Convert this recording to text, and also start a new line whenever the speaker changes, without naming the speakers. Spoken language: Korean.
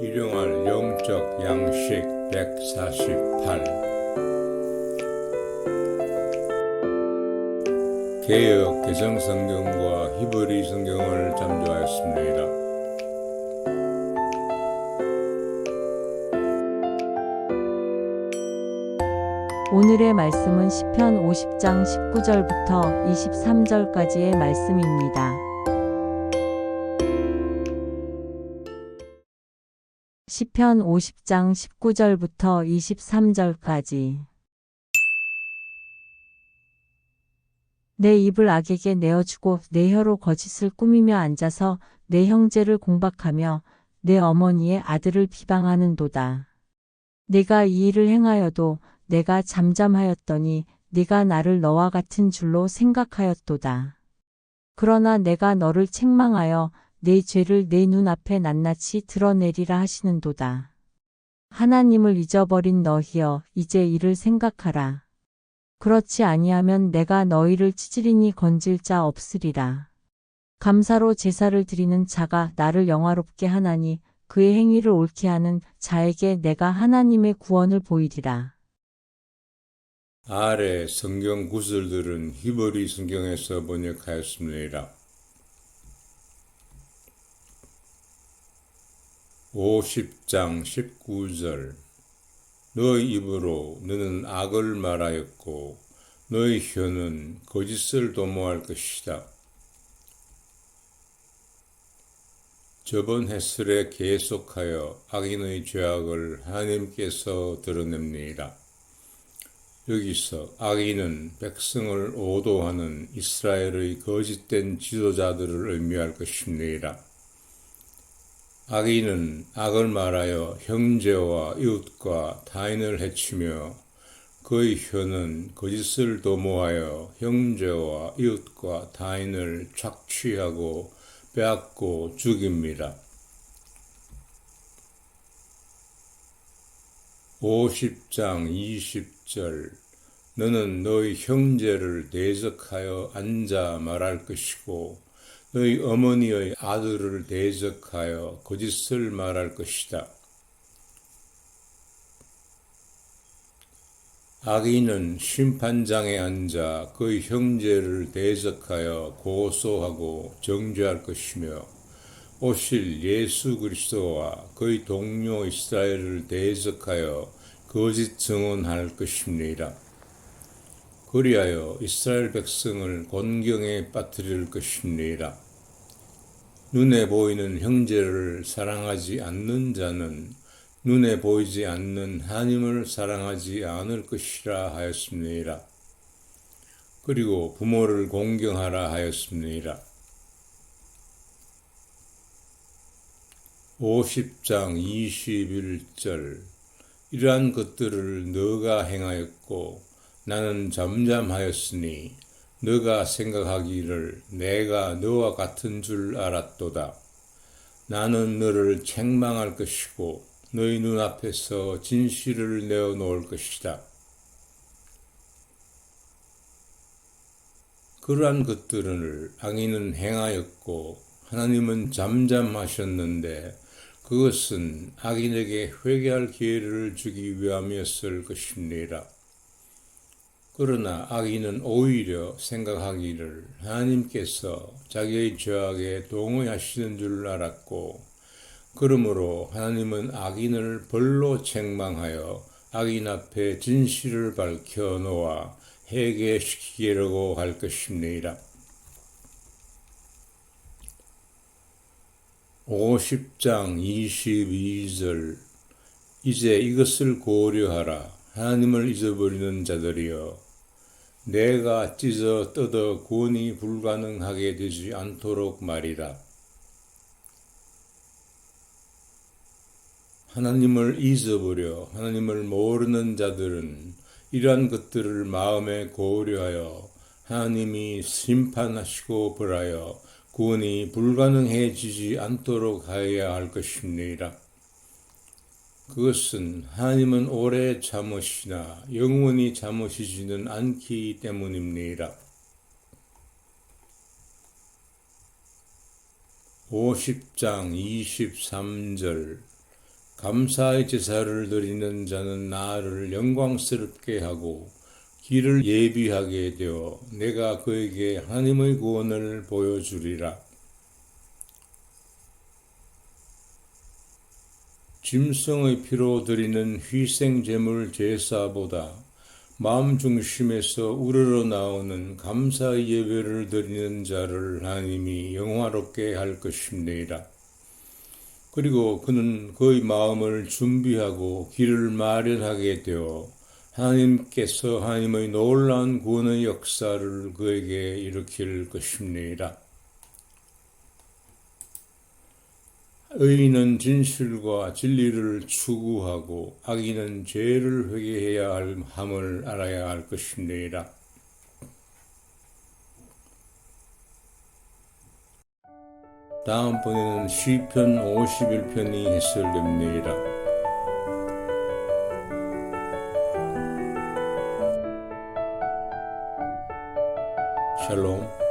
일용할 영적 양식 148 개혁 개정 성경과 히브리 성경을 참조하였습니다.
오늘의 말씀은 시편 50장 19절부터 23절까지의 말씀입니다. 시편 50장 19절부터 23절까지 내 입을 악에게 내어주고 내 혀로 거짓을 꾸미며 앉아서 내 형제를 공박하며 내 어머니의 아들을 비방하는도다. 내가 이 일을 행하여도 내가 잠잠하였더니 네가 나를 너와 같은 줄로 생각하였도다. 그러나 내가 너를 책망하여 내 죄를 내 눈앞에 낱낱이 드러내리라 하시는도다. 하나님을 잊어버린 너희여 이제 이를 생각하라. 그렇지 아니하면 내가 너희를 치질이니 건질 자 없으리라. 감사로 제사를 드리는 자가 나를 영화롭게 하나니 그의 행위를 옳게 하는 자에게 내가 하나님의 구원을 보이리라.
아래 성경 구절들은 히브리 성경에서 번역하였습니다. 50장 19절 너희 입으로 너는 악을 말하였고 너희 혀는 거짓을 도모할 것이다. 저번 해설에 계속하여 악인의 죄악을 하나님께서 드러냅니다. 여기서 악인은 백성을 오도하는 이스라엘의 거짓된 지도자들을 의미할 것입니다. 악인은 악을 말하여 형제와 이웃과 타인을 해치며 그의 혀는 거짓을 도모하여 형제와 이웃과 타인을 착취하고 빼앗고 죽입니다. 50장 20절 너는 너희 형제를 대적하여 앉아 말할 것이고 너희 어머니의 아들을 대적하여 거짓을 말할 것이다. 악인은 심판장에 앉아 그의 형제를 대적하여 고소하고 정죄할 것이며 오실 예수 그리스도와 그의 동료 이스라엘을 대적하여 거짓 증언할 것입니다. 그리하여 이스라엘 백성을 곤경에 빠뜨릴 것입니다. 눈에 보이는 형제를 사랑하지 않는 자는 눈에 보이지 않는 하나님을 사랑하지 않을 것이라 하였습니다. 그리고 부모를 공경하라 하였습니다. 50장 21절 이러한 것들을 너가 행하였고 나는 잠잠하였으니 너가 생각하기를 내가 너와 같은 줄 알았도다. 나는 너를 책망할 것이고 너희 눈앞에서 진실을 내어 놓을 것이다. 그러한 것들을 악인은 행하였고 하나님은 잠잠하셨는데 그것은 악인에게 회개할 기회를 주기 위함이었을 것입니다. 그러나 악인은 오히려 생각하기를 하나님께서 자기의 죄악에 동의하시는 줄 알았고, 그러므로 하나님은 악인을 벌로 책망하여 악인 앞에 진실을 밝혀 놓아 회개시키려고 할 것입니다. 50장 22절 이제 이것을 고려하라 하나님을 잊어버리는 자들이여 내가 찢어 뜯어 구원이 불가능하게 되지 않도록 말이라 하나님을 잊어버려 하나님을 모르는 자들은 이러한 것들을 마음에 고려하여 하나님이 심판하시고 벌하여 구원이 불가능해지지 않도록 하여야 할 것입니다. 그것은 하나님은 오래 참으시나 영원히 참으시지는 않기 때문입니다. 50장 23절 감사의 제사를 드리는 자는 나를 영광스럽게 하고 길을 예비하게 되어 내가 그에게 하나님의 구원을 보여주리라. 짐승의 피로 드리는 희생 제물 제사보다 마음 중심에서 우러러 나오는 감사의 예배를 드리는 자를 하나님이 영화롭게 할 것입니다. 그리고 그는 그의 마음을 준비하고 길을 마련하게 되어 하나님께서 하나님의 놀라운 구원의 역사를 그에게 일으킬 것입니다. 의인은 진실과 진리를 추구하고 악인은 죄를 회개해야 할 함을 알아야 할 것입니다. 다음번에는 시편 51편이 해설됩니다. 샬롬